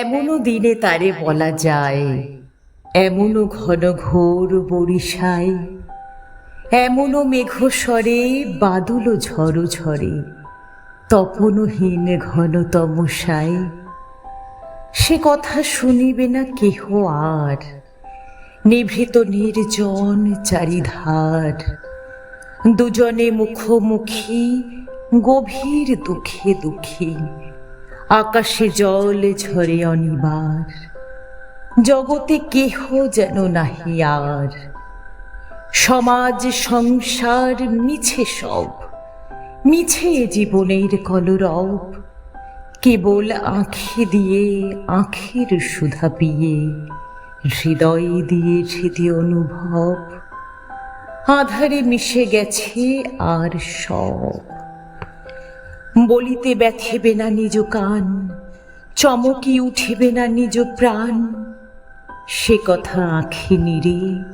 এমনও দিনে তারে বলা যায়, এমনও ঘন ঘোর বরিশায় এমনও মেঘস্বরে, বাদল ঝড় ঝরে তপনহীন ঘন তমসায়। সে কথা শুনিবে না কেহ আর, নিভৃত নির্জন চারিধার। দুজনে মুখোমুখি, গভীর দুঃখে দুঃখী। আকাশে জল ঝরে অনিবার। জগতে কেহ যেন নাহি আর। সমাজ, সংসার মিছে সব। মিছে জীবনের কলরব। কেবল আঁখে দিয়ে আঁখের সুধা পিয়ে। হৃদয় দিয়ে হৃদয় অনুভব। আধারে মিশে গেছে আর সব। বলিতে ব্যথেবে না নিজ কান, চমকি উঠিবে না নিজ প্রাণ। সে কথা আঁখি নিরে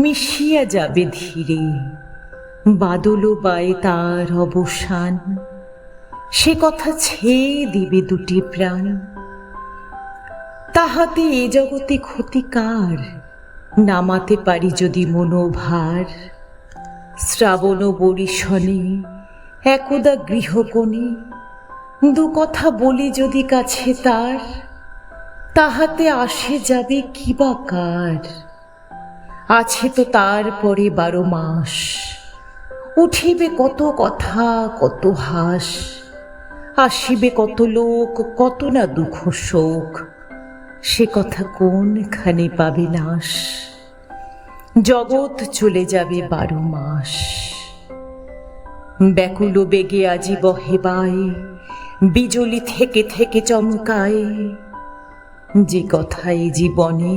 মিশিয়া যাবে ধীরে, বাদল বায়ে তার অবসান। সে কথা ছেয়ে দিবে দুটি প্রাণ। তাহাতে এ জগতে ক্ষতিকার নামাতে পারি যদি মনোভার। শ্রাবণ বরিশনে একদা গৃহকোণে, দু কথা বলি যদি কাছে তার, তাহাতে আসে যাবে কিবা কার। আছে তো তার পরে বারো মাস, উঠিবে কত কথা, কত হাস, আসিবে কত লোক, কত না দুঃখ শোক, সে কথা কোনখানে পাবে নাশ? জগৎ চলে যাবে বারো মাস। ব্যাকুল বেগে আজি বহে বাই, বিজলি থেকে থেকে চমকায় যে কথাই জীবনে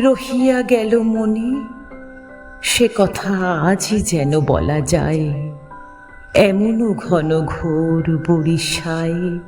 রহিয়া গেল মনে, সে কথা আজই যেন বলা যায়, এমনও ঘন ঘোর বরিশায়।